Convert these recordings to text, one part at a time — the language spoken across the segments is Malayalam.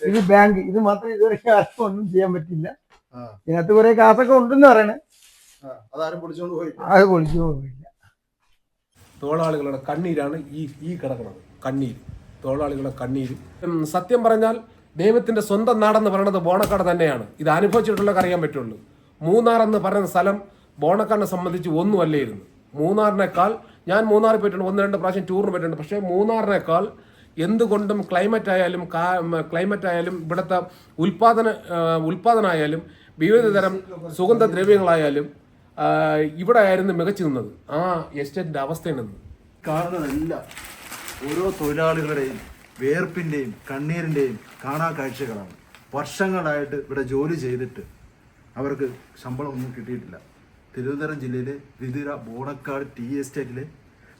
ഇത് ബാങ്ക് ഇത് മാത്രം ഇതുവരെ ആർക്കും ഒന്നും ചെയ്യാൻ പറ്റില്ല ഇതിനകത്ത് കുറെ കാസൊക്കെ ഉണ്ടെന്ന് പറയണേ. അതാരും അത് പൊളിച്ചു തൊഴിലാളികളുടെ കണ്ണീരാണ് ഈ ഈ കിടക്കുന്നത്. കണ്ണീര്. തൊഴിലാളികളുടെ കണ്ണീര്. സത്യം പറഞ്ഞാൽ ദൈവത്തിന്റെ സ്വന്തം നാടെന്ന് പറയുന്നത് ബോണക്കാട് തന്നെയാണ്. ഇത് അനുഭവിച്ചിട്ടുള്ളവർക്ക് അറിയാൻ പറ്റുള്ളൂ. മൂന്നാർ എന്ന് പറയുന്ന സ്ഥലം ബോണക്കാടിനെ സംബന്ധിച്ച് ഒന്നുമല്ലായിരുന്നു മൂന്നാറിനേക്കാൾ ഞാൻ മൂന്നാറിൽ പോയിട്ടുണ്ട് ഒന്ന് രണ്ട് പ്രാവശ്യം ടൂറിന് പോയിട്ടുണ്ട്. പക്ഷേ മൂന്നാറിനേക്കാൾ എന്തുകൊണ്ടും ക്ലൈമറ്റ് ആയാലും ക്ലൈമറ്റ് ആയാലും ഇവിടുത്തെ ഉൽപാദന ഉൽപാദനമായാലും വിവിധ തരം സുഗന്ധദ്രവ്യങ്ങളായാലും ഇവിടെ ആയിരുന്നു മികച്ചു നിന്നത്. ആ എസ്റ്റേറ്റിന്റെ അവസ്ഥയാണ് ഇന്ന്. കാണുന്നതെല്ലാം ഓരോ തൊഴിലാളികളുടെയും വേർപ്പിന്റെയും കണ്ണീരിന്റെയും കാണാ കാഴ്ചകളാണ്. വർഷങ്ങളായിട്ട് ഇവിടെ ജോലി ചെയ്തിട്ട് അവർക്ക് ശമ്പളം ഒന്നും കിട്ടിയിട്ടില്ല. തിരുവനന്തപുരം ജില്ലയിലെ വിതുര ബോണക്കാട് ടി എസ്റ്റേറ്റിലെ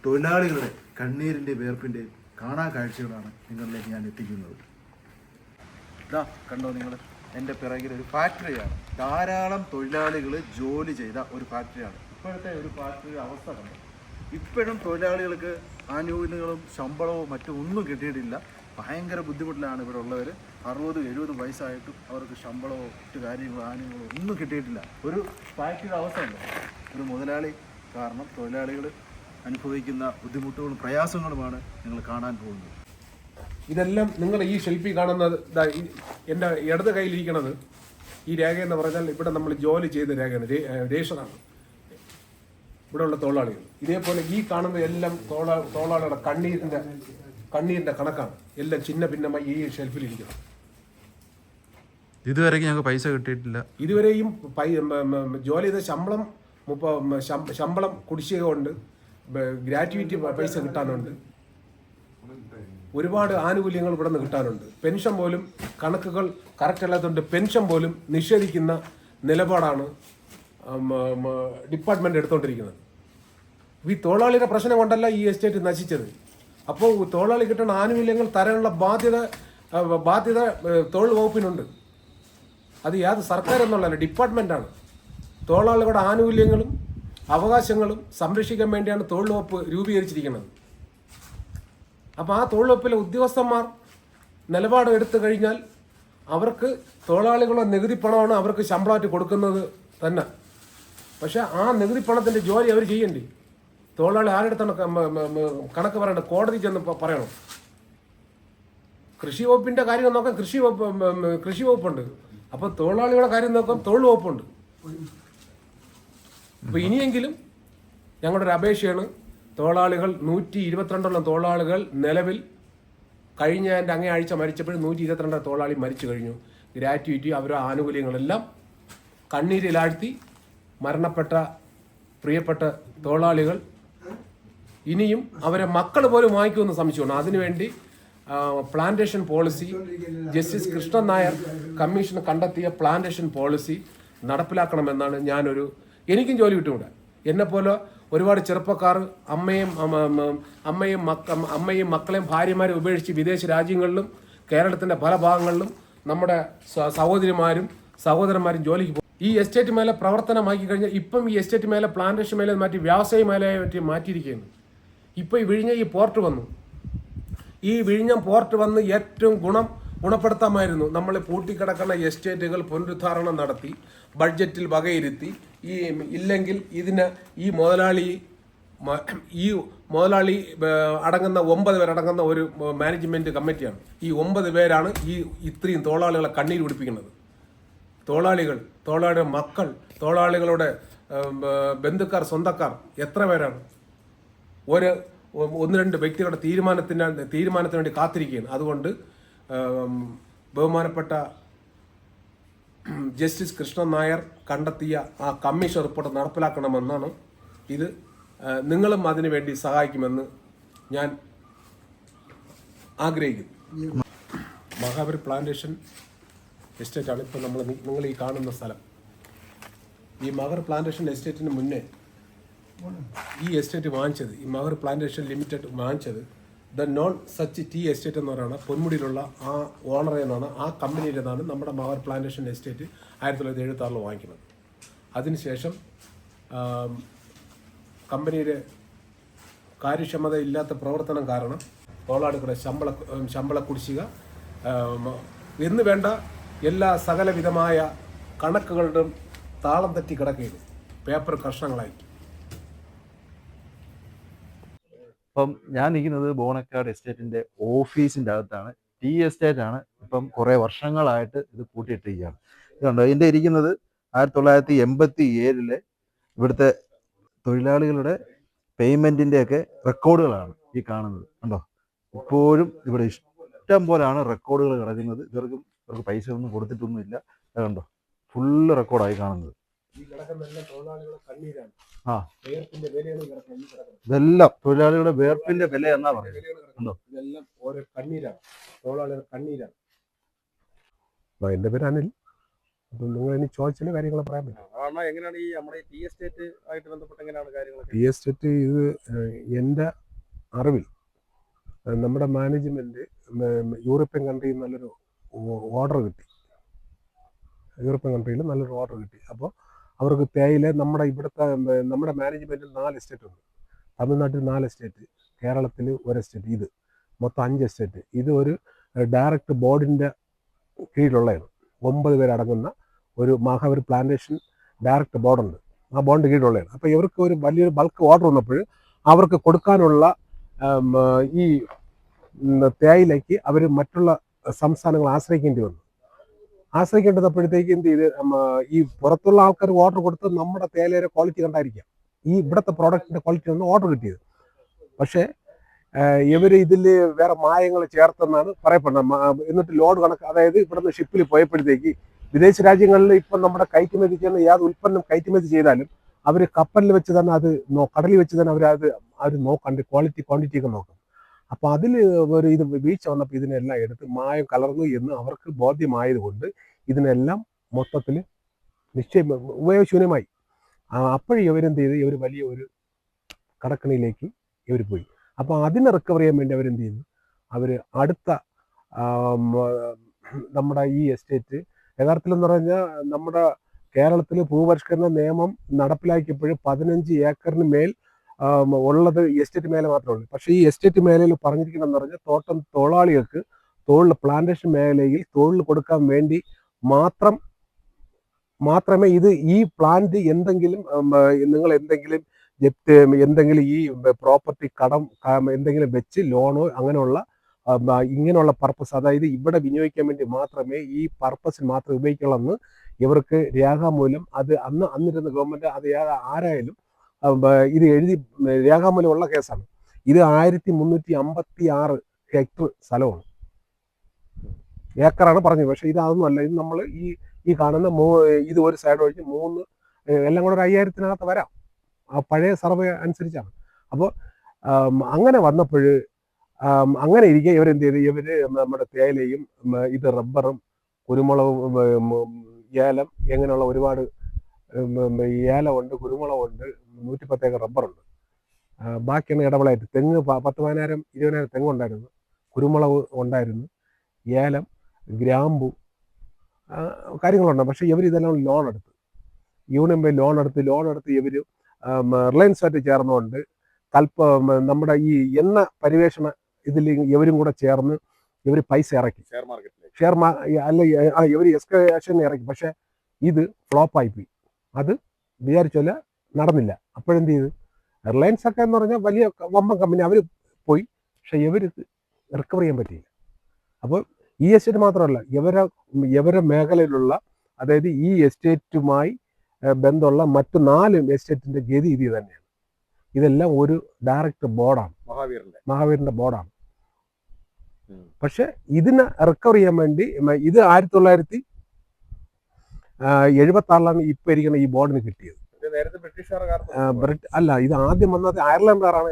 തൊഴിലാളികളുടെ കണ്ണീരിന്റെയും വേർപ്പിന്റെയും കാണാ കാഴ്ചകളാണ് നിങ്ങളിലേക്ക് ഞാൻ എത്തിക്കുന്നത്. ഇതാ കണ്ടോ നിങ്ങൾ എന്റെ പിറകിൽ ഒരു ഫാക്ടറിയാണ്. ധാരാളം തൊഴിലാളികൾ ജോലി ചെയ്ത ഒരു ഫാക്ടറിയാണ്. ഇപ്പോഴത്തെ ഒരു ഫാക്ടറി അവസ്ഥ കണ്ടു? ഇപ്പോഴും തൊഴിലാളികൾക്ക് ആനുകൂല്യങ്ങളും ശമ്പളവും മറ്റും ഒന്നും കിട്ടിയിട്ടില്ല. ഭയങ്കര ബുദ്ധിമുട്ടിലാണ് ഇവിടെ ഉള്ളവർ അറുപത് എഴുപത് വയസ്സായിട്ടും അവർക്ക് ശമ്പളമോ മറ്റു കാര്യങ്ങളോ ആനുകൂല്യങ്ങളോ ഒന്നും കിട്ടിയിട്ടില്ല. ഒരു ഫാക്ടറിയുടെ അവസ്ഥ ഉണ്ട് ഒരു മുതലാളി കാരണം തൊഴിലാളികൾ അനുഭവിക്കുന്ന ബുദ്ധിമുട്ടുകളും പ്രയാസങ്ങളുമാണ് നിങ്ങൾ കാണാൻ പോകുന്നത് ഇതെല്ലാം നിങ്ങൾ ഈ ഷെൽഫിൽ കാണുന്നത് എന്റെ ഇടത് കയ്യിലിരിക്കണത് ഈ രേഖ എന്ന് പറഞ്ഞാൽ ഇവിടെ നമ്മൾ ജോലി ചെയ്ത രേഖയാണ്. രേഷനാണ് ഇവിടെയുള്ള തൊഴിലാളികൾ. ഇതേപോലെ ഈ കാണുന്ന എല്ലാം തൊഴിലാ തൊഴിലാളികളുടെ കണ്ണീരിന്റെ കണ്ണീരിന്റെ കണക്കാണ്. എല്ലാം ചിന്ന ഭിന്നമായി ഈ ഷെൽഫിലിരിക്കുന്നത് ഇതുവരെ ഞങ്ങൾക്ക് പൈസ കിട്ടിയിട്ടില്ല. ഇതുവരെയും ജോലി ചെയ്ത ശമ്പളം മുപ്പ ശമ്പളം കുടിശ്ശിക ഉണ്ട് ഗ്രാറ്റുവിറ്റി പൈസ കിട്ടാനുണ്ട്. ഒരുപാട് ആനുകൂല്യങ്ങൾ ഇവിടെ നിന്ന് കിട്ടാനുണ്ട്. പെൻഷൻ പോലും കണക്കുകൾ കറക്റ്റ് അല്ലാത്തതുകൊണ്ട് പെൻഷൻ പോലും നിഷേധിക്കുന്ന നിലപാടാണ് ഡിപ്പാർട്ട്മെന്റ് എടുത്തുകൊണ്ടിരിക്കുന്നത് ഈ തൊഴിലാളിയുടെ പ്രശ്നം കൊണ്ടല്ല ഈ എസ്റ്റേറ്റ് നശിച്ചത്. അപ്പോൾ തൊഴിലാളി കിട്ടുന്ന ആനുകൂല്യങ്ങൾ തരാനുള്ള ബാധ്യത ബാധ്യത തൊഴിൽ വകുപ്പിനുണ്ട്. അത് യാത് സർക്കാർ എന്നുള്ളതല്ല ഡിപ്പാർട്ട്മെന്റാണ് തൊഴിലാളികളുടെ ആനുകൂല്യങ്ങളും അവകാശങ്ങളും സംരക്ഷിക്കാൻ വേണ്ടിയാണ് തൊഴിൽ വകുപ്പ് രൂപീകരിച്ചിരിക്കുന്നത്. അപ്പോൾ ആ തൊഴിലുറപ്പിലെ ഉദ്യോഗസ്ഥന്മാർ നിലപാട് എടുത്തു കഴിഞ്ഞാൽ അവർക്ക് തൊഴിലാളികളുടെ നികുതി പണമാണ് അവർക്ക് ശമ്പളമായിട്ട് കൊടുക്കുന്നത് തന്നെ. പക്ഷെ ആ നികുതി പണത്തിന്റെ ജോലി അവർ ചെയ്യണ്ടേ? തൊഴിലാളി ആരുടെ അടുത്താണ് ക- മ- മ- മ- കണക്ക് പറയേണ്ടത്? കോടതി ചെന്ന് പറയണം. കൃഷി വകുപ്പിന്റെ കാര്യം നോക്കാൻ കൃഷി വകുപ്പ് കൃഷി വകുപ്പുണ്ട്. അപ്പോൾ തൊഴിലാളികളുടെ കാര്യം നോക്കാൻ തൊഴിൽ വകുപ്പുണ്ട്. അപ്പോൾ ഇനിയെങ്കിലും ഞങ്ങളുടെ ഒരു അപേക്ഷയാണ് തൊഴിലാളികൾ നൂറ്റി ഇരുപത്തിരണ്ടോളം തൊഴിലാളികൾ നിലവിൽ കഴിഞ്ഞ എന്റെ അങ്ങേ ആഴ്ച മരിച്ചപ്പോഴും നൂറ്റി ഇരുപത്തിരണ്ട് തൊഴിലാളി മരിച്ചു കഴിഞ്ഞു. ഗ്രാറ്റുവിറ്റി അവരുടെ ആനുകൂല്യങ്ങളെല്ലാം കണ്ണീരിലാഴ്ത്തി മരണപ്പെട്ട പ്രിയപ്പെട്ട തൊഴിലാളികൾ ഇനിയും അവരെ മക്കൾ പോലും വാങ്ങിക്കുമെന്ന് സംശയമാണ് അതിനുവേണ്ടി plantation policy justice Krishnan Nair commission കണ്ടെത്തിയ പ്ലാന്റേഷൻ പോളിസി നടപ്പിലാക്കണമെന്നാണ് ഞാനൊരു എനിക്കും ജോലി കിട്ടുകൂടെ എന്നെപ്പോലെ ഒരുപാട് ചെറുപ്പക്കാർ അമ്മയും അമ്മ- അമ്മ- അമ്മയും മക്ക അമ്മയും മക്കളെയും ഭാര്യമാരെയും ഉപേക്ഷിച്ച് വിദേശ രാജ്യങ്ങളിലും കേരളത്തിന്റെ പല ഭാഗങ്ങളിലും നമ്മുടെ സഹോദരിമാരും സഹോദരന്മാരും ജോലിക്ക് പോകും ഈ എസ്റ്റേറ്റ് മേലെ പ്രവർത്തനമാക്കി കഴിഞ്ഞാൽ ഇപ്പം ഈ എസ്റ്റേറ്റ് മേലെ പ്ലാന്റേഷൻ മേലെ മാറ്റി വ്യവസായ മേലെ മാറ്റി മാറ്റിയിരിക്കുകയാണ്. ഇപ്പോൾ ഈ വിഴിഞ്ഞ ഈ പോർട്ട് വന്നു. ഈ വിഴിഞ്ഞം പോർട്ട് വന്ന് ഏറ്റവും ഗുണം ഗുണപ്പെടുത്താമായിരുന്നു. നമ്മൾ പൂട്ടിക്കിടക്കുന്ന എസ്റ്റേറ്റുകൾ പുനരുദ്ധാരണം നടത്തി ബഡ്ജറ്റിൽ വകയിരുത്തി ഈ ഇല്ലെങ്കിൽ ഇതിന് ഈ മുതലാളി ഈ മുതലാളി അടങ്ങുന്ന ഒമ്പത് പേരടങ്ങുന്ന ഒരു മാനേജ്മെന്റ് കമ്മിറ്റിയാണ്. ഈ ഒമ്പത് പേരാണ് ഈ ഇത്രയും തൊഴിലാളികളെ കണ്ണീർ പിടിപ്പിക്കുന്നത്. തൊഴിലാളികൾ തൊഴിലാളിയുടെ മക്കൾ തൊഴിലാളികളുടെ ബന്ധുക്കാർ സ്വന്തക്കാർ എത്ര പേരാണ്? ഒരു ഒന്ന് രണ്ട് വ്യക്തികളുടെ തീരുമാനത്തിന് തീരുമാനത്തിന് വേണ്ടി കാത്തിരിക്കുകയാണ്. അതുകൊണ്ട് ബഹുമാനപ്പെട്ട ജസ്റ്റിസ് കൃഷ്ണൻ നായർ കണ്ടെത്തിയ ആ കമ്മീഷൻ റിപ്പോർട്ട് നടപ്പിലാക്കണമെന്നാണ് ഇത് നിങ്ങളും അതിനു വേണ്ടി സഹായിക്കുമെന്ന് ഞാൻ ആഗ്രഹിക്കുന്നു. മഹാബലി പ്ലാന്റേഷൻ എസ്റ്റേറ്റാണ് ഇപ്പോൾ നമ്മൾ നിങ്ങൾ ഈ കാണുന്ന സ്ഥലം. ഈ മഹർ പ്ലാന്റേഷൻ എസ്റ്റേറ്റിന് മുന്നേ ഈ എസ്റ്റേറ്റ് വാങ്ങിച്ചത് ഈ മഹർ പ്ലാന്റേഷൻ ലിമിറ്റഡ് വാങ്ങിച്ചത് the Nonsuch tea estate എന്ന് പറയുന്ന പൊന്മുടിയിലുള്ള ആ ഓണറിൽ എന്നാണ് ആ കമ്പനിയിൽ നിന്നാണ് നമ്മുടെ മവർ പ്ലാന്റേഷൻ എസ്റ്റേറ്റ് ആയിരത്തി തൊള്ളായിരത്തി എഴുപത്തി വാങ്ങിക്കുന്നത്. അതിനുശേഷം കമ്പനിയുടെ കാര്യക്ഷമത ഇല്ലാത്ത പ്രവർത്തനം കാരണം തൊഴിലാളികളുടെ ശമ്പള ശമ്പള കുടിശ്ശിക എന്ന് വേണ്ട എല്ലാ സകലവിധമായ കണക്കുകളുടെയും താളം തെറ്റി കിടക്കുകയാണ്. പേപ്പർ കഷ്ണങ്ങളായിട്ട്. ഇപ്പം ഞാൻ നിൽക്കുന്നത് ബോണക്കാട് എസ്റ്റേറ്റിന്റെ ഓഫീസിന്റെ അകത്താണ്. ടി എസ്റ്റേറ്റ് ആണ് ഇപ്പം കുറേ വർഷങ്ങളായിട്ട് ഇത് കൂട്ടിയിട്ടിരിക്കുകയാണ്. ഇതുണ്ടോ? ഇതിന്റെ ഇരിക്കുന്നത് ആയിരത്തി തൊള്ളായിരത്തി എൺപത്തി ഏഴിലെ ഇവിടുത്തെ തൊഴിലാളികളുടെ പേയ്മെന്റിന്റെ ഒക്കെ റെക്കോർഡുകളാണ് ഈ കാണുന്നത്. കണ്ടോ? ഇപ്പോഴും ഇവിടെ ഇഷ്ടം പോലെയാണ് റെക്കോർഡുകൾ കിടക്കുന്നത്. ഇവർക്കും ഇവർക്ക് പൈസ ഒന്നും കൊടുത്തിട്ടൊന്നുമില്ല. കണ്ടോ? ഫുള്ള് റെക്കോർഡായി കാണുന്നത്. ഈ കിടക്കുന്ന തൊഴിലാളികളുടെ കണ്ണീരാണ്. ആ. പേർപ്പിന്റെ വിലയാണ് ഈ കിടക്കുന്നത് ഈ കിടക്കുന്നത് ഇതെല്ലാം തൊഴിലാളികളുടെ വേർപ്പിന്റെ വില എന്നാ പറയുന്നത്. വിലയാണ് കിടക്കുന്നത്. ഇതെല്ലാം ഓരോ കണ്ണീരാണ്. തൊഴിലാളികളുടെ കണ്ണീരാണ്. അപ്പൊ എന്റെ പേര് അനിൽ. അപ്പം നിങ്ങൾ ഇനി ചോദിച്ചാൽ കാര്യങ്ങൾ പറയാൻ പറ്റും. അണ്ണാ എങ്ങനെയാണ് ഈ നമ്മുടെ ടി എസ്റ്റേറ്റ് ആയിട്ട് ബന്ധപ്പെട്ട് എങ്ങനെയാണ് കാര്യങ്ങളൊക്കെ? പി എസ്റ്റേറ്റ് ഇത് ഏഹ്, എന്റെ അറിവിൽ ഏഹ്, നമ്മുടെ മാനേജ്മെന്റ് യൂറോപ്യൻ കൺട്രിയിൽ നല്ലൊരു ഓർഡർ കിട്ടി. യൂറോപ്യൻ കൺട്രിയിൽ നല്ലൊരു ഓർഡർ കിട്ടി. അപ്പോൾ അവർക്ക് തേയില നമ്മുടെ ഇവിടുത്തെ നമ്മുടെ മാനേജ്മെന്റിൽ നാല് എസ്റ്റേറ്റ് ഉണ്ട്. തമിഴ്നാട്ടിൽ നാല് എസ്റ്റേറ്റ് കേരളത്തിൽ ഒരു എസ്റ്റേറ്റ് ഇത് മൊത്തം അഞ്ച് എസ്റ്റേറ്റ് ഇത് ഒരു ഡയറക്റ്റ് ബോർഡിന്റെ കീഴിലുള്ളതാണ്. ഒമ്പത് പേരടങ്ങുന്ന ഒരു മഹാവരി പ്ലാന്റേഷൻ ഡയറക്റ്റ് ബോർഡുണ്ട്. ആ ബോണ്ട് കീഴിലുള്ളതാണ്. അപ്പോൾ ഇവർക്ക് ഒരു വലിയൊരു ബൾക്ക് ഓർഡർ വന്നപ്പോൾ അവർക്ക് കൊടുക്കാനുള്ള ഈ തേയിലയ്ക്ക് അവർ മറ്റുള്ള സംസ്ഥാനങ്ങൾ ആശ്രയിക്കേണ്ടി വന്നു. ആശ്രയിക്കേണ്ടപ്പോഴത്തേക്ക് എന്ത് ചെയ്ത് ഈ പുറത്തുള്ള ആൾക്കാർ ഓർഡർ കൊടുത്ത് നമ്മുടെ തേയിലയുടെ ക്വാളിറ്റി കണ്ടായിരിക്കാം. ഈ ഇവിടുത്തെ പ്രോഡക്റ്റിന്റെ ക്വാളിറ്റി ഒന്ന് ഓർഡർ കിട്ടിയത്. പക്ഷേ ഇവർ ഇതിൽ വേറെ മായങ്ങൾ ചേർത്തെന്നാണ് പറയപ്പെടുന്നത്. എന്നിട്ട് ലോഡ് കണക്ക് അതായത് ഇവിടുന്ന് ഷിപ്പിൽ പോയപ്പോഴത്തേക്ക് വിദേശ രാജ്യങ്ങളിൽ ഇപ്പം നമ്മുടെ കയറ്റുമതി ചെയ്യുന്ന ഏത് ഉൽപ്പന്നം കയറ്റുമതി ചെയ്താലും അവർ കപ്പലിൽ വെച്ച് തന്നെ അത് കടലിൽ വെച്ച് തന്നെ അവർ അത് അവർ നോക്കണ്ട് ക്വാളിറ്റി ക്വാണ്ടിറ്റി ഒക്കെ നോക്കും. അപ്പോൾ അതിൽ ഒരു ഇത് വീഴ്ച വന്നപ്പോൾ ഇതിനെല്ലാം എടുത്ത് മായം കലർന്നു എന്ന് അവർക്ക് ബോധ്യമായതുകൊണ്ട് ഇതിനെല്ലാം മൊത്തത്തിൽ നിശ്ചയം ഉപയോഗശൂന്യമായി. അപ്പോഴും ഇവരെന്ത് ചെയ്ത്? ഇവർ വലിയ ഒരു കടക്കണിയിലേക്ക് ഇവർ പോയി. അപ്പോൾ അതിനെ റിക്കവർ ചെയ്യാൻ വേണ്ടി അവരെന്ത് ചെയ്തു അവർ അടുത്ത നമ്മുടെ ഈ എസ്റ്റേറ്റ് യഥാർത്ഥത്തിൽ എന്ന് പറഞ്ഞാൽ നമ്മുടെ കേരളത്തിൽ ഭൂപരിഷ്കരണ നിയമം നടപ്പിലാക്കിയപ്പോൾ പതിനഞ്ച് ഏക്കറിന് മേൽ ഉള്ളത് എസ്റ്റേറ്റ് മേലെ മാത്രമേ ഉള്ളൂ. പക്ഷേ ഈ എസ്റ്റേറ്റ് മേഖലയിൽ പറഞ്ഞിരിക്കണമെന്ന് പറഞ്ഞാൽ തോട്ടം തൊഴിലാളികൾക്ക് തൊഴിൽ പ്ലാന്റേഷൻ മേഖലയിൽ തൊഴിൽ കൊടുക്കാൻ വേണ്ടി മാത്രം മാത്രമേ ഇത് ഈ പ്ലാന്റ് എന്തെങ്കിലും നിങ്ങൾ എന്തെങ്കിലും എന്തെങ്കിലും ഈ പ്രോപ്പർട്ടി കടം എന്തെങ്കിലും വെച്ച് ലോണോ അങ്ങനെയുള്ള ഇങ്ങനെയുള്ള പർപ്പസ് അതായത് ഇവിടെ വിനിയോഗിക്കാൻ വേണ്ടി മാത്രമേ ഈ പർപ്പസിന് മാത്രം ഉപയോഗിക്കുള്ളൂ എന്ന് ഇവർക്ക് രേഖാമൂലം അത് അന്ന് അന്നിരുന്ന ഗവൺമെന്റ് അത് ആരായാലും ഇത് എഴുതി രേഖാമൂലം ഉള്ള കേസാണ്. ഇത് ആയിരത്തി മുന്നൂറ്റി അമ്പത്തി ആറ് ഹെക്ടർ സ്ഥലമാണ്. ഏക്കറാണ് പറഞ്ഞത്. പക്ഷേ ഇത് അതൊന്നുമല്ല ഇത് നമ്മൾ ഈ ഈ കാണുന്ന മൂ ഇത് ഒരു സൈഡ് ഒഴിച്ച് മൂന്ന് എല്ലാം കൂടെ ഒരു അയ്യായിരത്തിനകത്ത് വരാം. ആ പഴയ സർവേ അനുസരിച്ചാണ്. അപ്പോൾ അങ്ങനെ വന്നപ്പോൾ അങ്ങനെ ഇരിക്കെ ഇവരെന്ത് ചെയ്തു? ഇവർ നമ്മുടെ തേയിലയും ഇത് റബ്ബറും കുരുമുളകും ഏലം ഇങ്ങനെയുള്ള ഒരുപാട് ഏലമുണ്ട് കുരുമുളകുണ്ട് നൂറ്റിപ്പത്തേക്കർ റബ്ബറുണ്ട്. ബാക്കിയുള്ള ബാക്കിയാണ് ഇടവിളായിട്ട്. തെങ്ങ് പത്ത് പതിനായിരം ഇരുപതിനായിരം തെങ്ങ് ഉണ്ടായിരുന്നു. കുരുമുളക് ഉണ്ടായിരുന്നു. ഏലം ഗ്രാമ്പു കാര്യങ്ങളുണ്ട്. പക്ഷേ ഇവർ ഇതെല്ലാം ലോൺ എടുത്ത്. യൂണിയൻ ബാങ്ക് ലോൺ എടുത്ത് ലോൺ എടുത്ത് ഇവർ റിലയൻസുമായിട്ട് ചേർന്നുകൊണ്ട് കൽപ്പ നമ്മുടെ ഈ എണ്ണ പരിവേഷണ ഇതിൽ ഇവരും കൂടെ ചേർന്ന് ഇവർ പൈസ ഇറക്കി. ഷെയർ മാർക്കറ്റ് ഷെയർ മാ അല്ല ഇവർ എക്സ്കേഷൻ ഇറക്കി. പക്ഷേ ഇത് ഫ്ലോപ്പായി പോയി. അത് വിചാരിച്ചല്ല നടന്നില്ല. അപ്പോഴെന്ത് ചെയ്ത്? റിലയൻസ് ഒക്കെ എന്ന് പറഞ്ഞാൽ വലിയ വമ്പൻ കമ്പനി അവർ പോയി. പക്ഷേ ഇവർ റിക്കവർ ചെയ്യാൻ പറ്റിയില്ല. അപ്പോൾ ഈ എസ്റ്റേറ്റ് മാത്രമല്ല ഇവരെ ഇവരെ മേഖലയിലുള്ള അതായത് ഈ എസ്റ്റേറ്റുമായി ബന്ധമുള്ള മറ്റു നാല് എസ്റ്റേറ്റിന്റെ ഗതി ഇത് തന്നെയാണ്. ഇതെല്ലാം ഒരു ഡയറക്റ്റ് ബോർഡാണ് മഹാവീരന്റെ മഹാവീരന്റെ ബോർഡാണ്. പക്ഷെ ഇതിനെ റിക്കവർ ചെയ്യാൻ വേണ്ടി ഇത് ആയിരത്തി തൊള്ളായിരത്തി എഴുപത്തി ആറിലാണ് ഇപ്പോൾ ഇരിക്കുന്ന ഈ ബോർഡിന് കിട്ടിയത്. അല്ല ഇത് ആദ്യം വന്നത് അയർലൻഡുകാരാണ്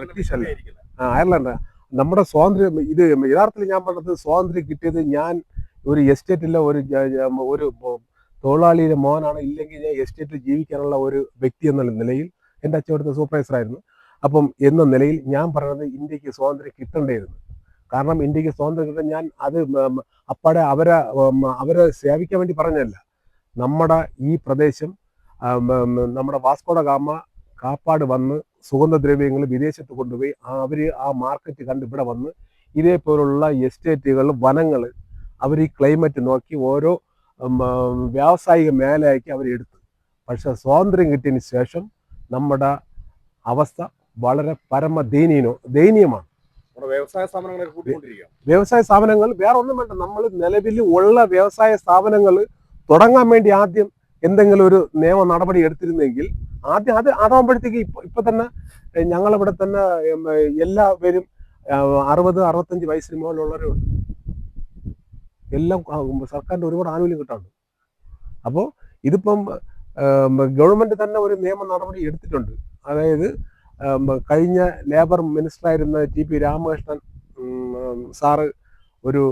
ബ്രിട്ടീഷ് അല്ല. അയർലൻഡ്. നമ്മുടെ സ്വാതന്ത്ര്യം ഇത് യഥാർത്ഥത്തിൽ ഞാൻ പറഞ്ഞത് സ്വാതന്ത്ര്യം കിട്ടിയത് ഞാൻ ഒരു എസ്റ്റേറ്റിലെ ഒരു ഒരു തൊഴിലാളിയുടെ മോനാണ് ഇല്ലെങ്കിൽ ഞാൻ എസ്റ്റേറ്റിൽ ജീവിക്കാനുള്ള ഒരു വ്യക്തി എന്നുള്ള നിലയിൽ എന്റെ അച്ഛൻ അടുത്ത സൂപ്പർവൈസർ ആയിരുന്നു. അപ്പം എന്ന നിലയിൽ ഞാൻ പറയുന്നത് ഇന്ത്യയ്ക്ക് സ്വാതന്ത്ര്യം കിട്ടേണ്ടിയിരുന്നു. കാരണം ഇന്ത്യയ്ക്ക് സ്വാതന്ത്ര്യം കിട്ടാൻ ഞാൻ അത് അപ്പാടെ അവരെ അവരെ സേവിക്കാൻ വേണ്ടി പറഞ്ഞല്ല നമ്മുടെ ഈ പ്രദേശം നമ്മുടെ വാസ്കോഡ ഗാമ കാപ്പാട് വന്ന് സുഗന്ധദ്രവ്യങ്ങൾ വിദേശത്ത് കൊണ്ടുപോയി ആ അവർ ആ മാർക്കറ്റ് കണ്ട് ഇവിടെ വന്ന് ഇതേപോലുള്ള എസ്റ്റേറ്റുകൾ വനങ്ങൾ അവർ ഈ ക്ലൈമറ്റ് നോക്കി ഓരോ വ്യാവസായിക മേഖലയാക്കി അവരെടുത്തു പക്ഷെ സ്വാതന്ത്ര്യം കിട്ടിയതിന് ശേഷം നമ്മുടെ അവസ്ഥ വളരെ പരമ ദയനീയനോ ദയനീയമാണ് വ്യവസായ കൂട്ടിക്കൊണ്ടിരിക്കുക വ്യവസായ സ്ഥാപനങ്ങൾ വേറെ ഒന്നും വേണ്ട. നമ്മൾ നിലവിൽ ഉള്ള വ്യവസായ സ്ഥാപനങ്ങൾ തുടങ്ങാൻ വേണ്ടി ആദ്യം എന്തെങ്കിലും ഒരു നിയമ നടപടി എടുത്തിരുന്നെങ്കിൽ ആദ്യം അത് അതാകുമ്പോഴത്തേക്ക് ഇപ്പൊ ഇപ്പൊ തന്നെ ഞങ്ങളിവിടെ തന്നെ എല്ലാ പേരും അറുപത് അറുപത്തഞ്ച് വയസ്സിന് മുകളിലുള്ളവരേ ഉണ്ട് എല്ലാം സർക്കാരിന്റെ ഒരുപാട് ആനുകൂല്യം കിട്ടാറുണ്ട്. അപ്പോൾ ഇതിപ്പം ഗവൺമെന്റ് തന്നെ ഒരു നിയമ നടപടി എടുത്തിട്ടുണ്ട്. അതായത് കഴിഞ്ഞ ലേബർ മിനിസ്റ്ററായിരുന്ന ടി പി രാമകൃഷ്ണൻ സാറ് ഒരു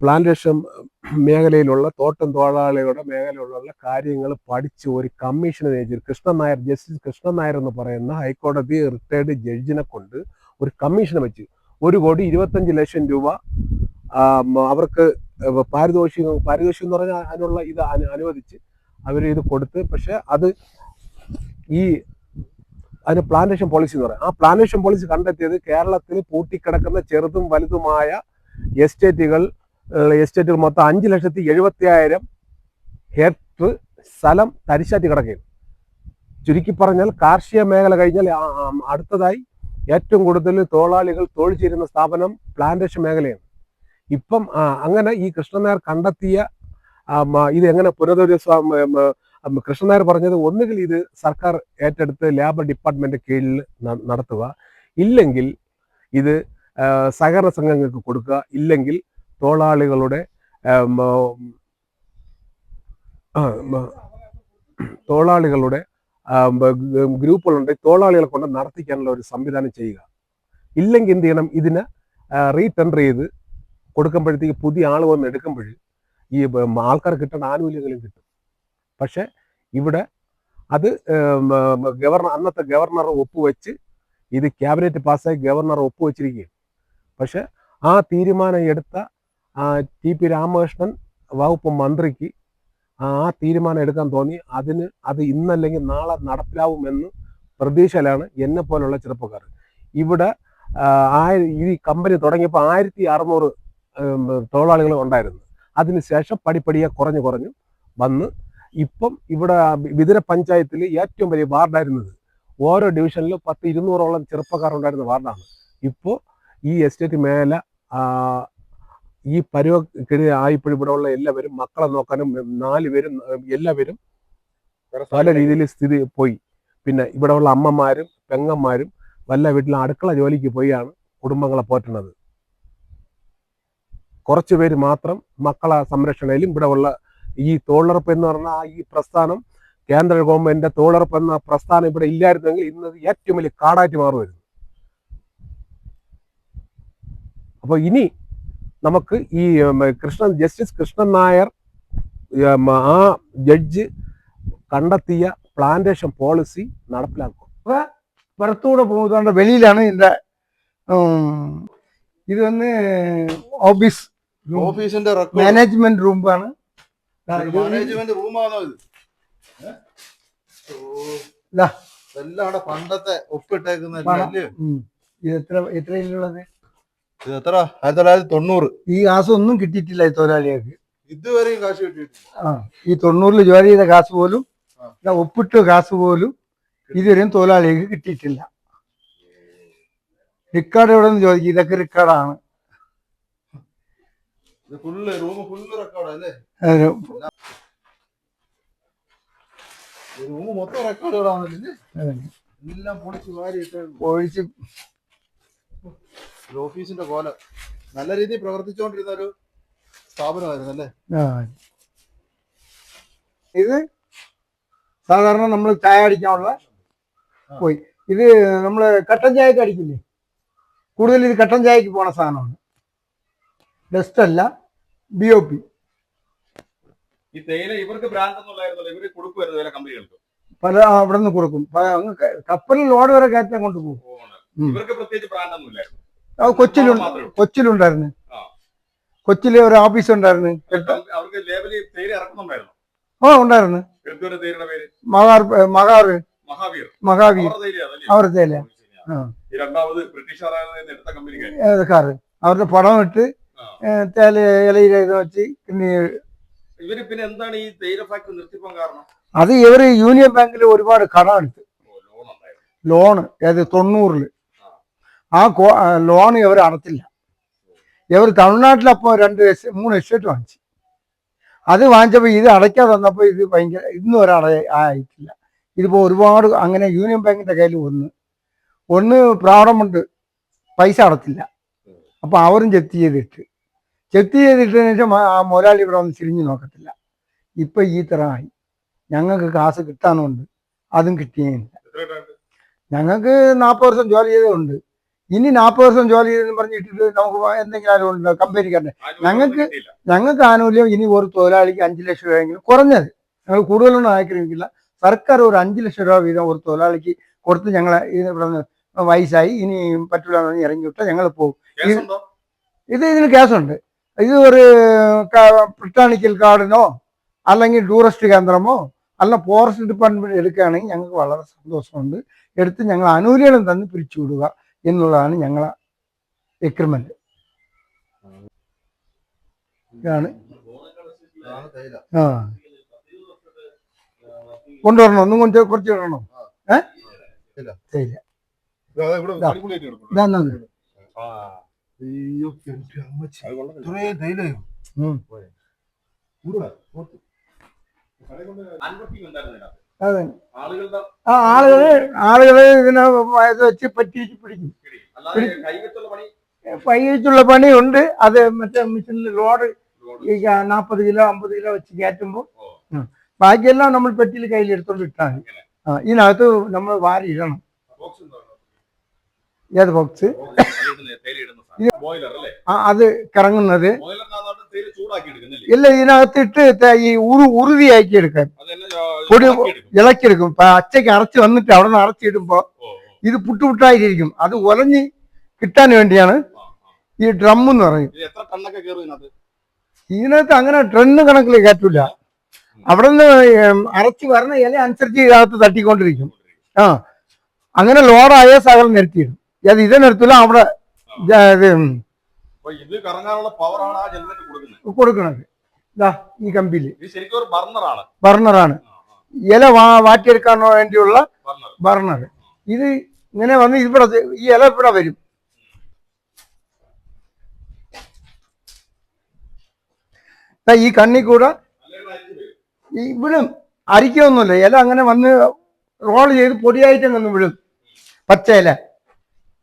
പ്ലാന്റേഷൻ മേഖലയിലുള്ള തോട്ടം തൊഴിലാളികളുടെ മേഖലയിലുള്ള കാര്യങ്ങൾ പഠിച്ച് ഒരു കമ്മീഷനെ നിയമിച്ചു കൃഷ്ണൻ നായർ ജസ്റ്റിസ് കൃഷ്ണൻ നായർ എന്ന് പറയുന്ന ഹൈക്കോടതി റിട്ടയർഡ് ജഡ്ജിനെ കൊണ്ട് ഒരു കമ്മീഷനെ വെച്ച് ഒരു കോടി ഇരുപത്തഞ്ച് ലക്ഷം രൂപ അവർക്ക് പാരിതോഷികം പാരിതോഷികം എന്ന് പറഞ്ഞാൽ അതിനുള്ള ഇത് അനുവദിച്ച് അവർ ഇത് കൊടുത്ത് പക്ഷെ അത് ഈ അതിന് പ്ലാന്റേഷൻ പോളിസി എന്ന് പറയാം. ആ പ്ലാന്റേഷൻ പോളിസി കണ്ടെത്തിയത് കേരളത്തിൽ പൂട്ടിക്കിടക്കുന്ന ചെറുതും വലുതുമായ എസ്റ്റേറ്റുകൾ എസ്റ്റേറ്റുകൾ മൊത്തം അഞ്ച് ലക്ഷത്തി എഴുപത്തി ആയിരം ഹെക്ടർ സ്ഥലം തരിശാറ്റി കിടക്കുകയാണ്. ചുരുക്കി പറഞ്ഞാൽ കാർഷിക മേഖല കഴിഞ്ഞാൽ അടുത്തതായി ഏറ്റവും കൂടുതൽ തൊഴിലാളികൾ തൊഴിൽ ചേരുന്ന സ്ഥാപനം പ്ലാന്റേഷൻ മേഖലയാണ്. ഇപ്പം അങ്ങനെ ഈ കൃഷ്ണനായർ കണ്ടെത്തിയ ഇത് എങ്ങനെ പുനരധിവാസ കൃഷ്ണനായർ പറഞ്ഞത് ഒന്നുകിൽ ഇത് സർക്കാർ ഏറ്റെടുത്ത് ലേബർ ഡിപ്പാർട്ട്മെന്റ് കീഴിൽ നടത്തുക ഇല്ലെങ്കിൽ ഇത് സഹകരണ സംഘങ്ങൾക്ക് കൊടുക്കുക. ഇല്ലെങ്കിൽ തൊഴിലാളികളുടെ തൊഴിലാളികളുടെ ഗ്രൂപ്പുകളുണ്ട്. തൊഴിലാളികളെ കൊണ്ട് നടത്തിക്കാനുള്ള ഒരു സംവിധാനം ചെയ്യുക. ഇല്ലെങ്കിൽ എന്ത് ചെയ്യണം? ഇതിന് റീടെൻഡർ ചെയ്ത് കൊടുക്കുമ്പോഴത്തേക്ക് പുതിയ ആൾ വന്ന് എടുക്കുമ്പോൾ ഈ ആൾക്കാർ കിട്ടേണ്ട ആനുകൂല്യങ്ങളും കിട്ടും. പക്ഷെ ഇവിടെ അത് ഗവർണർ അന്നത്തെ ഗവർണർ ഒപ്പുവെച്ച് ഇത് ക്യാബിനറ്റ് പാസ്സായി ഗവർണർ ഒപ്പുവെച്ചിരിക്കുകയാണ്. പക്ഷെ ആ തീരുമാനം എടുത്ത ടി പി രാമകൃഷ്ണൻ വകുപ്പ് മന്ത്രിക്ക് ആ തീരുമാനം എടുക്കാൻ തോന്നി. അതിന് അത് ഇന്നല്ലെങ്കിൽ നാളെ നടപ്പിലാവുമെന്ന് പ്രതീക്ഷയിലാണ് എന്നെ പോലുള്ള ചെറുപ്പക്കാർ. ഇവിടെ ആയി ഈ കമ്പനി തുടങ്ങിയപ്പോൾ ആയിരത്തി അറുന്നൂറ് തൊഴിലാളികൾ ഉണ്ടായിരുന്നു. അതിനുശേഷം പടിപ്പടിയെ കുറഞ്ഞു കുറഞ്ഞു വന്ന് ഇപ്പം ഇവിടെ വിതുര പഞ്ചായത്തിൽ ഏറ്റവും വലിയ വാർഡായിരുന്നത്. ഓരോ ഡിവിഷനിലും പത്ത് ഇരുന്നൂറോളം ചെറുപ്പക്കാരുണ്ടായിരുന്ന വാർഡാണ്. ഇപ്പോൾ ഈ എസ്റ്റേറ്റ് മേഖല ആ, ഈ പരുവക്കിടി ആയിപ്പോൾ ഇവിടെ ഉള്ള എല്ലാവരും മക്കളെ നോക്കാനും നാല് പേരും എല്ലാവരും പല രീതിയിൽ സ്ഥിതി പോയി. പിന്നെ ഇവിടെ ഉള്ള അമ്മമാരും പെങ്ങന്മാരും വല്ല വീട്ടിലെ അടുക്കള ജോലിക്ക് പോയാണ് കുടുംബങ്ങളെ പോറ്റുന്നത്. കുറച്ചു പേര് മാത്രം മക്കളെ സംരക്ഷണയിലും ഇവിടെ ഉള്ള ഈ തൊഴിലുറപ്പ് എന്ന് പറഞ്ഞ ആ ഈ പ്രസ്ഥാനം കേന്ദ്ര ഗവൺമെന്റിന്റെ തൊഴിലുറപ്പ് എന്ന പ്രസ്ഥാനം ഇവിടെ ഇല്ലായിരുന്നെങ്കിൽ ഇന്ന് ഏറ്റവും വലിയ കാടായിട്ട് മാറുമായിരുന്നു. അപ്പോൾ ഇനി നമുക്ക് ഈ കൃഷ്ണൻ ജസ്റ്റിസ് കൃഷ്ണൻ നായർ ആ ജഡ്ജ് കണ്ടെത്തിയ പ്ലാന്റേഷൻ പോളിസി നടപ്പിലാക്കും. പുറത്തൂടെ പോകുന്നതുകൊണ്ട് വെളിയിലാണ് ഇതിന്റെ ഇത് വന്ന് ഓഫീസ് ഓഫീസിന്റെ മാനേജ്മെന്റ് റൂമാണ് മാനേജ്മെന്റ് റൂമാണോ ഇത് എല്ലാം പണ്ടത്തെ ഒപ്പിട്ടേക്കുന്ന ഇത് എത്ര എത്രയിലുള്ളത്? ഇത് എത്ര? ആയിരത്തി തൊള്ളായിരത്തി തൊണ്ണൂറ്. ഈ കാശ് ഒന്നും കിട്ടിയിട്ടില്ല ഈ തൊഴിലാളികൾക്ക്. ഇതുവരെയും കാശ് കിട്ടിയിട്ടില്ല. ആ ഈ തൊണ്ണൂറിൽ ജോലി ചെയ്ത കാശ് പോലും. ഇതാ ഒപ്പിട്ട കാശ് പോലും ഇതുവരെയും തൊഴിലാളികൾക്ക് കിട്ടിയിട്ടില്ല. റിക്കാർഡ് എവിടെ നിന്ന് ചോദിക്കും? ഇതൊക്കെ റിക്കാർഡാണ്. ഫുള്ള് റൂം ഫുള്ള് റെക്കോർഡ് അല്ലേ? റൂം മൊത്തം റെക്കോർഡുകളാണല്ലേ എല്ലാം പൊളിച്ച് ഇട്ടേ ഒഴിച്ച് ഒരു ഓഫീസിന്റെ കോലം. നല്ല രീതിയിൽ പ്രവർത്തിച്ചുകൊണ്ടിരുന്ന ഒരു സ്ഥാപനമായിരുന്നു അല്ലേ? ഇത് സാധാരണ നമ്മൾ ചായ അടിക്കാനുള്ള പോയി. ഇത് നമ്മൾ കട്ടൻ ചായക്ക് അടിക്കില്ലേ? കൂടുതൽ ഇത് കട്ടൻ ചായക്ക് പോണ സാധനമാണ്. ഡസ്റ്റ് അല്ല ബി ഒ പി ഈ തേയില ഇവർക്ക് ബ്രാൻഡ് ഒന്നുമില്ലായിരുന്നല്ലോ ഇവർ കൊടുക്കുമായിരുന്നു വേറെ കമ്പനികൾക്ക്. പല അവിടെ നിന്ന് കൊടുക്കും. കപ്പലിൽ ലോഡ് വരെ കയറ്റാൻ കൊണ്ടുപോകും. ഇവർക്ക് പ്രത്യേകിച്ച് ബ്രാൻഡ് ഒന്നും ഇല്ലായിരുന്നു അത് കൊച്ചിലുണ്ട്. കൊച്ചിലുണ്ടായിരുന്നു. കൊച്ചിലെ ഒരു ഓഫീസ് ഉണ്ടായിരുന്നു ആ ഉണ്ടായിരുന്നു. മഹാർ മഹാർ മഹാവീർ. മഹാവീർ. അവരുടെ കാറ് അവരുടെ പടം ഇട്ട് തേല ഇലയിൽ വെച്ച് പിന്നെ എന്താണ് ഈ തേയില ഫാക്ടറി നിർത്തിപ്പോൻ കാരണം? അത് ഇവർ യൂണിയൻ ബാങ്കിൽ ഒരുപാട് കടം എടുത്തു. ലോണ് ഏത് തൊണ്ണൂറിൽ ആ ലോൺ ഇവർ അടത്തില്ല. ഇവർ തമിഴ്നാട്ടിലപ്പോൾ രണ്ട് മൂന്ന് എസ്റ്റേറ്റ് വാങ്ങിച്ചു. അത് വാങ്ങിച്ചപ്പോൾ ഇത് അടയ്ക്കാതെ വന്നപ്പോൾ ഇത് ഭയങ്കര ഇന്നും ഒരാളെ ആയിട്ടില്ല. ഇതിപ്പോൾ ഒരുപാട് അങ്ങനെ യൂണിയൻ ബാങ്കിന്റെ കയ്യിൽ ഒന്ന് ഒന്ന് പ്രാവണമുണ്ട് പൈസ അടത്തില്ല. അപ്പോൾ അവരും ജപ്തി ചെയ്തിട്ട് ജപ്തി ചെയ്തിട്ടതിന് ശേഷം ആ മുതലാളി ഇവിടെ വന്ന് തിരിഞ്ഞു നോക്കത്തില്ല. ഇപ്പം ഈ തരം ആയി. ഞങ്ങൾക്ക് കാശ് കിട്ടാനുണ്ട് അതും ഇട്ടാണ്ട്? ഞങ്ങൾക്ക് നാൽപ്പത് വർഷം ജോലി ചെയ്തതുണ്ട്. ഇനി നാൽപ്പത് വർഷം ജോലി ചെയ്തെന്ന് പറഞ്ഞിട്ട് നമുക്ക് എന്തെങ്കിലും ആരും ഉണ്ടോ? കമ്പനി ആനുകൂല്യം ഞങ്ങൾക്ക് ഞങ്ങൾക്ക് ആനുകൂല്യം ഇനി ഒരു തൊഴിലാളിക്ക് അഞ്ച് ലക്ഷം രൂപയെങ്കിലും കുറഞ്ഞത്. ഞങ്ങൾ കൂടുതലൊന്നും ആഗ്രഹിക്കില്ല സർക്കാർ ഒരു അഞ്ച് ലക്ഷം രൂപ വീതം ഒരു തൊഴിലാളിക്ക് കൊടുത്ത് ഞങ്ങൾ ഇവിടെ വയസ്സായി. ഇനി പറ്റില്ല എന്ന് പറഞ്ഞ് ഇറങ്ങി വിട്ടാൽ ഞങ്ങൾ പോകും? ഇത് ഇതിന് കേസുണ്ട് ഇത് ഒരു ബ്രിട്ടാനിക്കൽ കാർഡിനോ അല്ലെങ്കിൽ ടൂറിസ്റ്റ് കേന്ദ്രമോ അല്ല ഫോറസ്റ്റ് ഡിപ്പാർട്ട്മെന്റ് എടുക്കുകയാണെങ്കിൽ ഞങ്ങൾക്ക് വളരെ സന്തോഷമുണ്ട്. എടുത്ത് ഞങ്ങൾ ആനുകൂല്യം തന്ന് പിരിച്ചു വിടുക എന്നുള്ളതാണ് ഞങ്ങളെ എക്രിമെന്റ് ഇതാണ്. ആ. കൊണ്ടുവരണോ? ഒന്നും കൊണ്ട് കുറച്ച് ഇടണോ? ഏഹ്. തേയില. ഇത്രയും തേയിലയോ അതെ. ആ ആളുകൾ ആളുകൾ ഇതിനെ ഇത് വെച്ച് പറ്റിച്ച് പിടിക്കും. കൈവച്ചുള്ള പണി? ഉണ്ട് പണിയുണ്ട്. അത് മറ്റേ മെഷീനിൽ ലോഡ് ഈ നാൽപ്പത് കിലോ അമ്പത് കിലോ വെച്ച് കയറ്റുമ്പോൾ ബാക്കിയെല്ലാം നമ്മൾ പെട്ടിയിൽ കയ്യിൽ എടുത്തോണ്ട് ഇട്ടാൽ മതി ആ ഇതിനകത്ത് നമ്മൾ വാരി ഇടണം. ഏത് ബോക്സ് ആ അത് കറങ്ങുന്നത്. ഇല്ല ഇതിനകത്തിട്ട് ഈ ഉറു ഉറുതിയാക്കി എടുക്കാൻ പൊടി. ഇളക്കിയെടുക്കും. ഇപ്പൊ അച്ചയ്ക്ക് അരച്ച് വന്നിട്ട് അവിടെ നിന്ന് അരച്ചിടുമ്പോ. ഇത് പുട്ടുപുട്ടായിരിക്കും അത് ഒലഞ്ഞ് കിട്ടാൻ വേണ്ടിയാണ്. ഈ ഡ്രം എന്ന് പറയും ഇതിനകത്ത്? അങ്ങനെ ട്രെന്ന് കണക്കിൽ കയറ്റൂല. അവിടെ നിന്ന് അരച്ച് വരണ ഇല അനുസരിച്ച് ഇതിനകത്ത് തട്ടിക്കൊണ്ടിരിക്കും. ആ. അങ്ങനെ ലോഡായ സകലം നിരത്തിയിടും. അത് ഇതേ നിർത്തില്ല അവിടെ അപ്പൊ ഇത് കറങ്ങാനുള്ള പവറാണ് ആ ജനറേറ്റർ കൊടുക്കുന്നത്. കൊടുക്കുന്നത് ഇതാ ഈ കമ്പിയിൽ. ഇത് ശരിക്കും ഒരു ബർണറാണ് ബർണറാണ് ഇല വാ വാറ്റിയെടുക്കാൻ വേണ്ടിയുള്ള ബർണർ ഇത് ഇങ്ങനെ വന്ന് ഇവിടെ ഈ ഇല ഇവിടെ വരും. ഈ കണ്ണി കൂടെ വിടും അരിക്കൊന്നുമില്ല. ഇല അങ്ങനെ വന്ന് റോൾ ചെയ്ത് പൊടിയായിട്ട് അങ്ങ് വിടും പച്ച ഇല.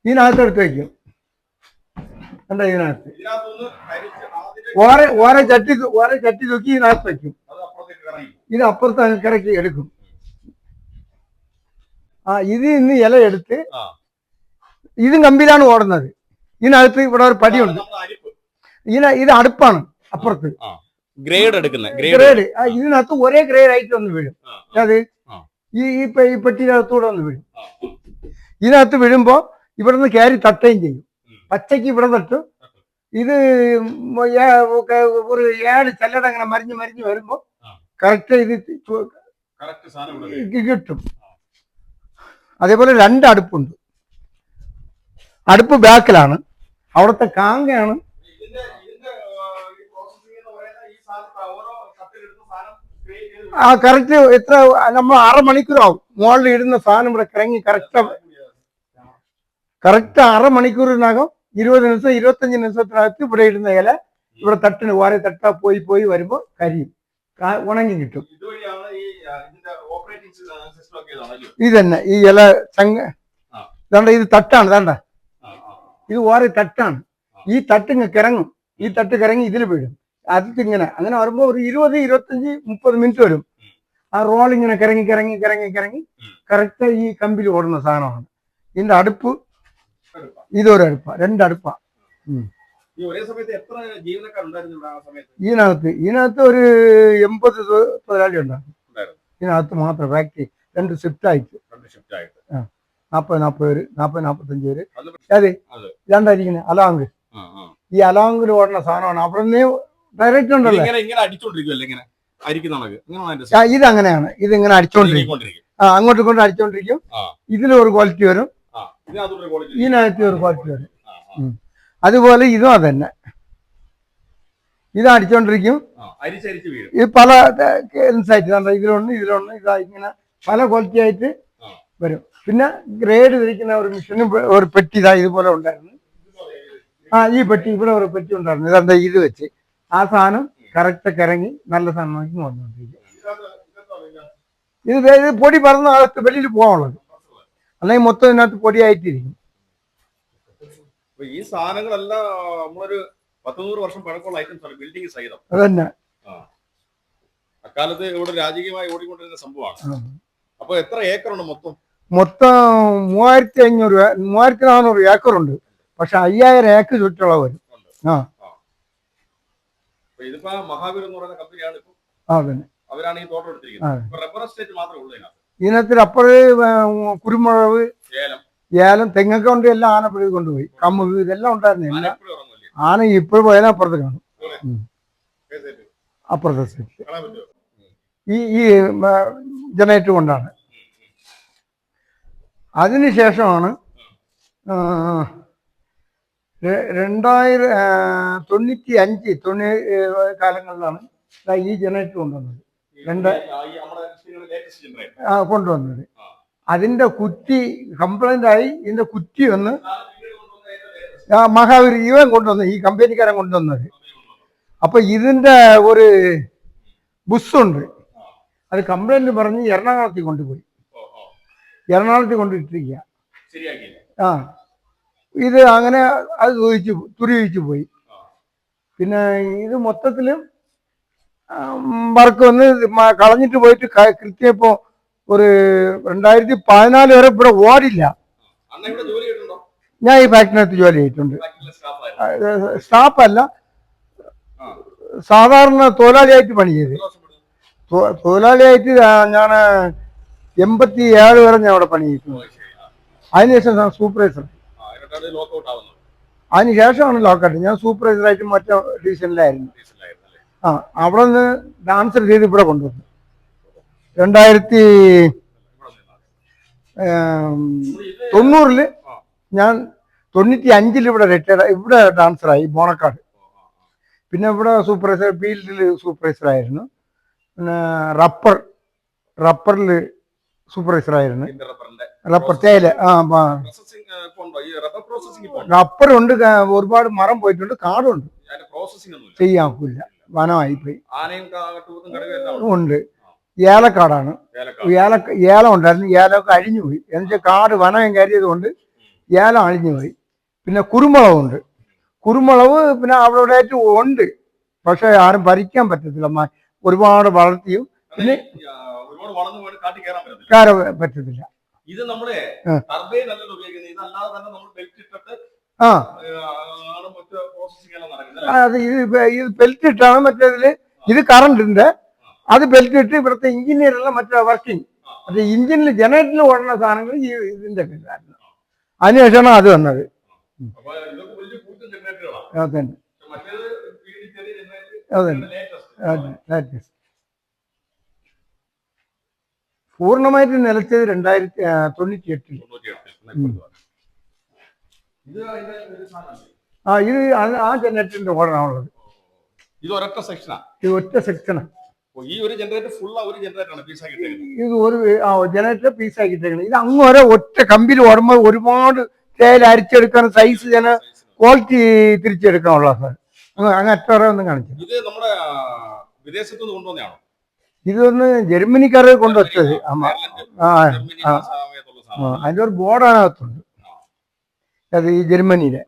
ഇതിനകത്ത് എടുത്ത് വയ്ക്കും കണ്ട ഇതിനകത്ത്? ഓരോ ഓരോ ചട്ടി ഓരോ ചട്ടി തൂക്കി ഇതിനകത്ത് വയ്ക്കും. ഇത് അപ്പുറത്ത് അങ്ങ് കിടക്കി എടുക്കും. ആ ഇത് ഇന്ന് ഇല എടുത്ത് ഇതും കമ്പിയിലാണ് ഓടുന്നത്. ഇതിനകത്ത് ഇവിടെ ഒരു പടിയുണ്ട്. ഇതിന ഇത് അടുപ്പാണ് അപ്പുറത്ത്. ഗ്രേഡ് എടുക്കുന്നത് ഗ്രേഡ്. ഇതിനകത്ത് ഒരേ ഗ്രേഡ് ആയിട്ട് ഒന്ന് വീഴും. അത് ഈ ഈ പെട്ടിനകത്തൂടെ ഒന്ന് വീഴും. ഇതിനകത്ത് വീഴുമ്പോ ഇവിടുന്ന് കയറി തട്ടുകയും ചെയ്യും. പച്ചയ്ക്ക് ഇവിടെ തട്ടും ഇത് ഒരു ഏഴ് ചെല്ലടങ്ങനെ മരിഞ്ഞ് മരിഞ്ഞ് വരുമ്പോ. കറക്റ്റ് ഇത് കിട്ടും. അതേപോലെ രണ്ട് അടുപ്പുണ്ട്. അടുപ്പ് ബാക്കിലാണ് അവിടുത്തെ കാങ്കയാണ്. ആ കറക്റ്റ് എത്ര നമ്മൾ അരമണിക്കൂറാവും മുകളിൽ ഇടുന്ന സാധനം ഇവിടെ കിറങ്ങി കറക്റ്റ് കറക്റ്റ് അരമണിക്കൂറിനകം ഇരുപത് നിമിഷം ഇരുപത്തഞ്ച് നിമിഷത്തിനകത്ത് ഇവിടെ ഇടുന്ന ഇല ഇവിടെ തട്ടിന് ഓരോ തട്ടാ പോയി പോയി വരുമ്പോൾ കരിയും. ഉണങ്ങി കിട്ടും. ഇത് തന്നെ ഈ ഇല ചങ്ങ. ദാണ്ട ഇത് തട്ടാണ് ദാണ്ട. ഇത് ഓരോ തട്ടാണ്. ഈ തട്ട് ഇങ്ങ് കിറങ്ങും ഈ തട്ട് കിറങ്ങി ഇതിൽ വീഴും. അത് ഇങ്ങനെ അങ്ങനെ വരുമ്പോൾ ഒരു ഇരുപത് ഇരുപത്തഞ്ച് മുപ്പത് മിനിറ്റ് വരും. ആ റോൾ ഇങ്ങനെ കിറങ്ങി കിറങ്ങി കിറങ്ങി കിറങ്ങി കറക്റ്റ് ഈ കമ്പിൽ ഓടുന്ന സാധനമാണ്. ഇതിന്റെ അടുപ്പാ. ഇതൊരു അടുപ്പാ രണ്ട് അടുപ്പാ ഈ ഒരേ എത്ര ജീവനക്കാർ ഉണ്ടായിരുന്നു ആ സമയത്ത്? ഇതിനകത്ത് ഇതിനകത്ത് ഒരു എൺപത് തൊഴിലാളി ഉണ്ടാകും ഉണ്ടായിരുന്നു. ഇതിനകത്ത് മാത്രം ഫാക്ടറി രണ്ട് ഷിഫ്റ്റ് ആയിട്ട്. നാൽപ്പത് നാൽപ്പത് പേര് നാൽപ്പത് നാൽപ്പത്തഞ്ച് പേര്. അതെ. രണ്ടായിരിക്കുന്നത് അലാങ്ക്. ഈ അലാങ്കിൽ ഓടുന്ന സാധനമാണ്. അവിടെ നിന്ന് ഡയറക്റ്റ് ഉണ്ടല്ലോ ഇങ്ങനെ ഇതങ്ങനെയാണ്. ഇതിങ്ങനെ അടിച്ചോണ്ടിരിക്കും. ആ അങ്ങോട്ടും ഇങ്ങോട്ടും അടിച്ചോണ്ടിരിക്കും. ഇതിലൊരു ക്വാളിറ്റി വരും. ഇതിനകത്ത് ഒരു ക്വാളിറ്റി വരും. അതുപോലെ ഇതും അതന്നെ. ഇത് അടിച്ചോണ്ടിരിക്കും ഈ പല സൈറ്റ് ഇതിലൊന്ന് ഇതിലൊന്ന് ഇതാ ഇങ്ങനെ പല ക്വാളിറ്റി ആയിട്ട്. വരും. പിന്നെ ഗ്രേഡ് തിരിക്കുന്ന ഒരു മെഷീനും ഒരു പെട്ടി ഇതാ ഇതുപോലെ ഉണ്ടായിരുന്നു. ആ ഈ പെട്ടി ഇവിടെ ഒരു പെട്ടി ഉണ്ടായിരുന്നു. ഇതെന്താ ഇത് വെച്ച് ആ സാധനം കറക്റ്റ് ഇറങ്ങി നല്ല സാധനമാക്കി വന്നുകൊണ്ടിരിക്കും. ഇത് പൊടി പറന്ന് അകത്ത് വെളിയിൽ പോകാനുള്ളത്. അല്ലെങ്കിൽ മൊത്തം ഇതിനകത്ത് പൊടിയായിട്ടിരിക്കും. ഈ സാധനങ്ങളെല്ലാം നമ്മളൊരു പത്തുനൂറ് വർഷം പഴക്കമുള്ള ഐറ്റംസ് ആണ് ബിൽഡിംഗ് സഹിതം. അതന്നെ. അക്കാലത്ത് ഇവിടെ രാജകീയമായി ഓടിക്കൊണ്ടിരുന്ന സംഭവമാണ്. ആ. അപ്പൊ എത്ര മൊത്തം? മൊത്തം മൂവായിരത്തി അഞ്ഞൂറ് മൂവായിരത്തി നാനൂറ് ഏക്കറുണ്ട്. പക്ഷെ അയ്യായിരം ഏക്കർ ചുറ്റുള്ള വരും. ആ. ഇതിപ്പോ മഹാവീർ എന്ന് പറയുന്ന കമ്പനിയാണ് ഇപ്പൊ. അവരാണ് ഈ തോട്ടം. എടുത്തിരിക്കുന്നത്. റബ്ബർ എസ്റ്റേറ്റ് മാത്രമേ ഉള്ളൂ അപ്പോഴ് കുരുമുളക് ഏലം. തെങ്ങൊക്കെ കൊണ്ട് എല്ലാം ആനപ്പുഴ കൊണ്ടുപോയി. കമുക് ഇതെല്ലാം ഉണ്ടായിരുന്നു. എല്ലാം ആന ഇപ്പോഴും പോയാലും അപ്പുറത്ത് കാണും. അപ്പുറത്തെ സെറ്റ് ഈ ഈ ജനറേറ്റർ കൊണ്ടാണ്. അതിനുശേഷമാണ് രണ്ടായിരം തൊണ്ണൂറ്റി അഞ്ച് തൊണ്ണൂറ് കാലങ്ങളിലാണ് ഈ ജനറേറ്റർ കൊണ്ടുവന്നത്. രണ്ട് ആ, കൊണ്ടുവന്നത്. അതിന്റെ കുറ്റി കംപ്ലൈന്റ് ആയി ഇതിന്റെ കുറ്റി ഒന്ന് ആ, മഹാവീർ ഇവൻ കൊണ്ടുവന്നത് ഈ കമ്പനിക്കാരൻ കൊണ്ടുവന്നത്. അപ്പൊ ഇതിന്റെ ഒരു ബുസ്സുണ്ട്. അത് കംപ്ലൈന്റ് പറഞ്ഞ് എറണാകുളത്തിൽ കൊണ്ടുപോയി. എറണാകുളത്തിൽ കൊണ്ടിട്ടിരിക്കുക ആ. ഇത് അങ്ങനെ അത് ചോദിച്ചു തുരിയിച്ചു പോയി. പിന്നെ ഇത് മൊത്തത്തിലും വർക്ക് വന്ന് കളഞ്ഞിട്ട് പോയിട്ട് കൃത്യം ഇപ്പോൾ ഒരു രണ്ടായിരത്തി പതിനാല് വരെ ഇവിടെ ഓടില്ല ഞാൻ ഈ ഫാക്ടറിനകത്ത് ജോലി ചെയ്തിട്ടുണ്ട്. സ്റ്റാഫല്ല. സാധാരണ തൊഴിലാളിയായിട്ട് പണി ചെയ്ത്. തൊഴിലാളിയായിട്ട് ഞാൻ എൺപത്തി ഏഴ് വരെ ഞാൻ അവിടെ പണി ചെയ്തിട്ടുണ്ട്. അതിനുശേഷം സൂപ്പർവൈസർ. അതിനുശേഷമാണ് ലോക്കൗട്ട് ഞാൻ സൂപ്പർവൈസറായിട്ട് മറ്റേ ഡിവിഷനിലായിരുന്നു. ആ അവിടെ നിന്ന് ട്രാൻസ്ഫർ ചെയ്ത് ഇവിടെ കൊണ്ടുവന്നു. രണ്ടായിരത്തി തൊണ്ണൂറിൽ. ഞാൻ തൊണ്ണൂറ്റി അഞ്ചിൽ ഇവിടെ റിട്ടയർഡ് ഇവിടെ ഡാൻസറായി ബോണക്കാട് പിന്നെ ഇവിടെ സൂപ്പർവൈസർ ഫീൽഡിൽ സൂപ്പർവൈസറായിരുന്നു പിന്നെ റബ്ബർ റബ്ബറിൽ ഇതിന്റെ റബ്ബറിന്റെ റബ്ബർ തേയില ആ റബ്ബർ ഉണ്ട് ഒരുപാട് മരം പോയിട്ടുണ്ട് കാടുണ്ട്. ചെയ്യാൻ ചെയ്യാക്കില്ല വനമായിപ്പോയി. ഉണ്ട്? ഏലക്കാടാണ്. ഏലക്കാട്. ഏല ഉണ്ടായിരുന്നു. ഏലമൊക്കെ അഴിഞ്ഞു പോയി എന്നുവെച്ചാൽ കാട് വനം കയറിയത് കൊണ്ട് ഏലം അഴിഞ്ഞു പോയി പിന്നെ കുരുമുളകുണ്ട്. കുരുമുളക് പിന്നെ അവിടെ ഉണ്ട്. പക്ഷെ ആരും ഭരിക്കാൻ പറ്റത്തില്ല. ഒരുപാട് വളർത്തിയും പിന്നെ കയറാൻ പറ്റത്തില്ല. ഇത് നമ്മളെ ആ. ടർബൈൻ അല്ലല്ലോ ഉപയോഗിക്കുന്നത് ഇതല്ലാതെ തന്നെ നമ്മൾ ബെൽറ്റ് ഇട്ടിട്ട് ആ ആ, ആണ് മറ്റു പ്രോസസിംഗ് എല്ലാം നടക്കുന്നത് അല്ലേ? അത് ഇത് ഇപ്പ- ഇത് ബെൽറ്റ് ഇട്ടാണ് മറ്റേതിൽ ഇത് കറണ്ടിന്റെ അത് ബെൽറ്റ് ഇട്ട് ഇവിടുത്തെ എഞ്ചിനീയറെല്ലാം മറ്റേ വർക്കിംഗ് മറ്റേ എഞ്ചിനിൽ ജനറേറ്ററിൽ ഓടുന്ന സാധനങ്ങൾ ഈ ഇതിന്റെ ഇതായിരുന്നു അതിനുശേഷമാണ് അത് വന്നത്. അപ്പൊ ഇതൊക്കെ വലിയ കൂറ്റൻ ജനറേറ്ററുകളാണ് അത് തന്നെ. മറ്റേത് വീടിൽ ചെറിയ ജനറേറ്റർ അത് തന്നെ. അത് latest. പൂർണമായിട്ട് നിലച്ചത് രണ്ടായിരത്തി ആ, തൊണ്ണൂറ്റി എട്ടിൽ ഇത് അതിന്റെ ഒരു സാധനമല്ലേ? ആ ഇത് ആ ജനറേറ്ററിന്റെ ഓർഡറാണുള്ളത്. ഇത് ഒരൊറ്റ സെക്ഷനാ ഇത് ഒറ്റ സെക്ഷനാണ് ഈ ഒരു ജനറേറ്റർ ഫുൾ ഒരു ഇത് ഒരു ജനറേറ്റർ പീസ് ആക്കിയിട്ടേക്കണം ഇത് അങ്ങ് വരെ ഒറ്റ കമ്പിൽ ഓർമ്മ ഒരുപാട് തേയില അരിച്ചെടുക്കാൻ സൈസ് ജന ക്വാളിറ്റി തിരിച്ചെടുക്കാനുള്ള അങ്ങനെ അങ്ങ് അങ്ങ് അറ്റ വരെ ഒന്നും കാണിച്ചു ഇത് നമ്മുടെ ആ, വിദേശത്തു നിന്ന് കൊണ്ടുവന്നതാണോ? ഇതൊന്ന് ജർമ്മനിക്കാർ കൊണ്ടുവച്ചത്. ആ അതിന്റെ ഒരു ബോർഡ് അതിനകത്തുണ്ട് അത് ഈ ജർമ്മനിയിലെ.